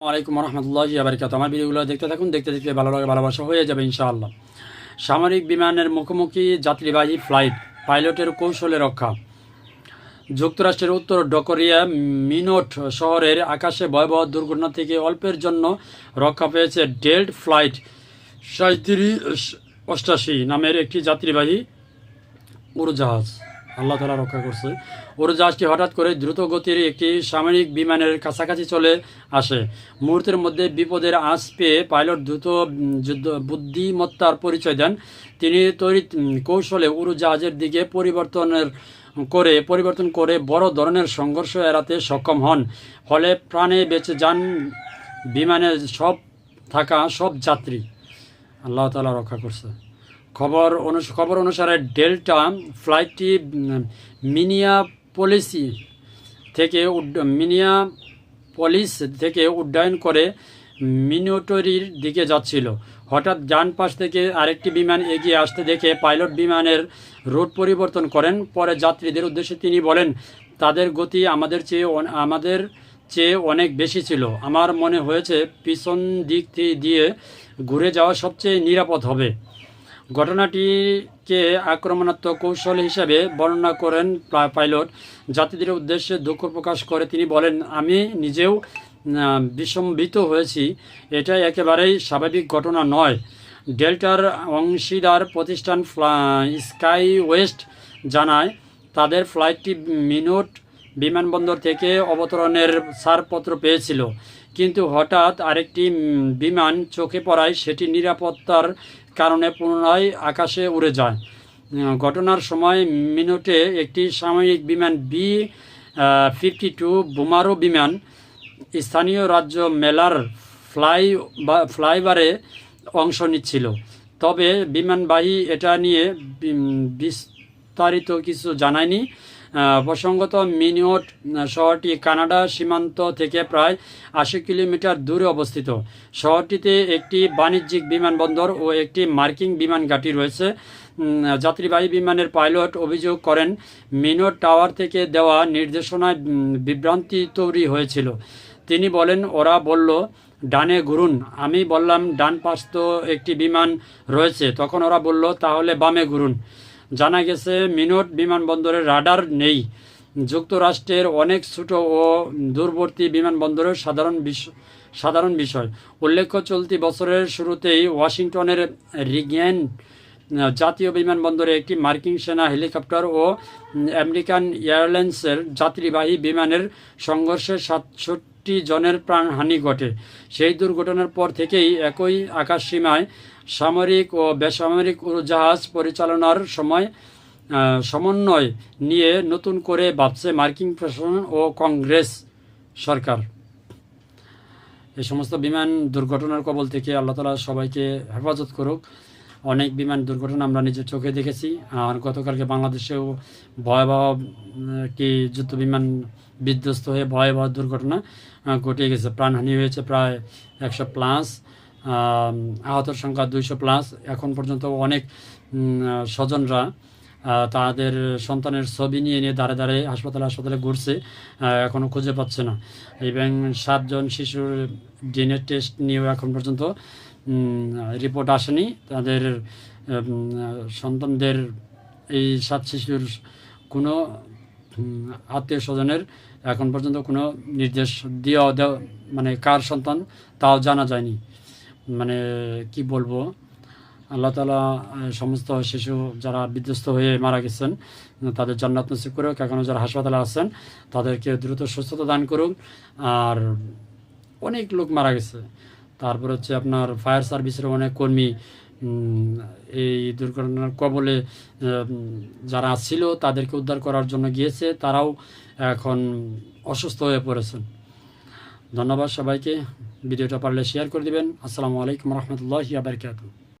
আলাইকুম রহমতুল্লাহ আবরকাত আমার ভিডিওগুলো দেখতে থাকুন, দেখতে দেখতে ভালো লাগে, ভালোবাসা হয়ে যাবে ইনশাআল্লাহ। সামরিক বিমানের মুখোমুখি যাত্রীবাহী ফ্লাইট, পাইলটের কৌশলে রক্ষা। যুক্তরাষ্ট্রের উত্তর ডকরিয়া মিনোট শহরের আকাশে ভয়াবহ দুর্ঘটনা থেকে অল্পের জন্য রক্ষা পেয়েছে ডেল্ট ফ্লাইট সাঁত্রিশ অষ্টাশি নামের একটি যাত্রীবাহী উড়োজাহাজ। আল্লাহ তালা রক্ষা করছে। উড়োজাহাজটি হঠাৎ করে দ্রুত গতির একটি সামরিক বিমানের কাছাকাছি চলে আসে। মুহূর্তের মধ্যে বিপদের আঁচ পেয়ে পাইলট দ্রুত যুদ্ধ বুদ্ধিমত্তার পরিচয় দেন। তিনি উম, কৌশলে উড়োজাহাজের দিকে পরিবর্তনের করে পরিবর্তন করে বড় ধরনের সংঘর্ষ এড়াতে সক্ষম হন। ফলে প্রাণে বেঁচে যান বিমানে সব থাকা সব যাত্রী। আল্লাহ তালা রক্ষা করছে। খবর খবর অনুসারে ডেল্টা ফ্লাইটটি মিনিয়া পলিসি থেকে মিনিয়া পলিস থেকে উড্ডয়ন করে মিনোটরির দিকে যাচ্ছিল। হঠাৎ ডান পাশ থেকে আরেকটি বিমান এগিয়ে আসতে দেখে পাইলট বিমানের রুট পরিবর্তন করেন। পরে যাত্রীদের উদ্দেশ্যে তিনি বলেন, তাদের গতি আমাদের চেয়ে আমাদের চেয়ে অনেক বেশি ছিল। আমার মনে হয়েছে পিছন দিক দিয়ে ঘুরে যাওয়া সবচেয়ে নিরাপদ হবে। ঘটনাটিকে আক্রমণাত্মক কৌশল হিসাবে বর্ণনা করেন পাইলট। যাত্রীদের উদ্দেশ্যে দুঃখ প্রকাশ করে তিনি বলেন, আমি নিজেও বিসম্বিত হয়েছি। এটা একেবারেই স্বাভাবিক ঘটনা নয়। ডেল্টার অংশীদার প্রতিষ্ঠান স্কাই ওয়েস্ট জানায়, তাদের ফ্লাইটটি মিনোট বিমানবন্দর থেকে অবতরণের ছাড়পত্র পেয়েছিল। কিন্তু হঠাৎ আরেকটি বিমান চোখে পড়ায় সেটি নিরাপত্তার কারণে পুনরায় আকাশে উড়ে যায়। ঘটনার সময় মিনোটে একটি সাময়িক বিমান বি ফিফটি টু বোমারো বিমান স্থানীয় রাজ্য মেলার ফ্লাই ফ্লাইবারে অংশ নিচ্ছিল। তবে বিমানবাহী এটা নিয়ে বিস্তারিত কিছু জানায়নি। প্রসঙ্গত মিনিওট শহরটি কানাডা সীমান্ত থেকে প্রায় আশি কিলোমিটার দূরে অবস্থিত। শহরটিতে একটি বাণিজ্যিক বিমানবন্দর ও একটি মার্কিং বিমান ঘাঁটি রয়েছে। যাত্রীবাহী বিমানের পাইলট অভিযোগ করেন মিনোট টাওয়ার থেকে দেওয়া নির্দেশনায় বিভ্রান্তি তৈরি হয়েছিল। তিনি বলেন, ওরা বলল, ডানে ঘুরুন। আমি বললাম, ডান পাশ তো একটি বিমান রয়েছে। তখন ওরা বলল, তাহলে বামে ঘুরুন। জানা গেছে, মিনোট বিমানবন্দরের রাডার নেই। যুক্তরাষ্ট্রের অনেক ছোট ও দূরবর্তী বিমানবন্দরের সাধারণ সাধারণ বিষয়। উল্লেখ্য, চলতি বছরের শুরুতেই ওয়াশিংটনের রিগ্যান জাতীয় বিমানবন্দরে একটি মার্কিন সেনা হেলিকপ্টার ও আমেরিকান এয়ারলাইন্সের যাত্রীবাহী বিমানের সংঘর্ষে সাতষট্টি জনের প্রাণহানি ঘটে। সেই দুর্ঘটনার পর থেকেই একই আকাশসীমায় সামরিক ও বেসামরিক উড়োজাহাজ পরিচালনার সময় সমন্বয় নিয়ে নতুন করে ভাবছে মার্কিন প্রশাসন ও কংগ্রেস সরকার। এই সমস্ত বিমান দুর্ঘটনার কবল থেকে আল্লাহ তালা সবাইকে হেফাজত করুক। অনেক বিমান দুর্ঘটনা আমরা নিজের চোখে দেখেছি। আর গতকালকে বাংলাদেশেও ভয়াবহ কি যুদ্ধ বিমান বিধ্বস্ত হয়ে ভয়াবহ দুর্ঘটনা আহ, ঘটে গেছে। প্রাণহানি হয়েছে প্রায় একশো প্লাস আহতের সংখ্যা দুইশো প্লাস এখন পর্যন্ত অনেক স্বজনরা তাদের সন্তানের ছবি নিয়ে নিয়ে দাঁড়ে দাঁড়ে হাসপাতালে হাসপাতালে ঘুরছে এখনও খুঁজে পাচ্ছে না। এবং সাতজন শিশুর ডিএনএ টেস্ট নিয়েও এখন পর্যন্ত রিপোর্ট আসেনি। তাদের সন্তানদের এই সাত শিশুর কোনো আত্মীয় স্বজনের এখন পর্যন্ত কোনো নির্দেশ দেওয়া দেওয়া মানে কার সন্তান তাও জানা যায়নি। মানে কি বলব? আল্লাহ তালা সমস্ত শিশু যারা বিধ্বস্ত হয়ে মারা গেছেন, তাদের জান্নাত নসিব করুক। এখনও যারা হাসপাতালে আছেন, তাদেরকে দ্রুত সুস্থতা দান করুক। আর অনেক লোক মারা গেছে। তারপর হচ্ছে আপনার ফায়ার সার্ভিসের অনেক কর্মী এই দুর্ঘটনার কবলে যারা ছিল তাদেরকে উদ্ধার করার জন্য গিয়েছে, তারাও এখন অসুস্থ হয়ে পড়েছেন। ধন্যবাদ সবাইকে। ভিডিওটা পারলে শেয়ার করে দেবেন। আসসালামু আলাইকুম রহমতুল্লাহ আবরকাত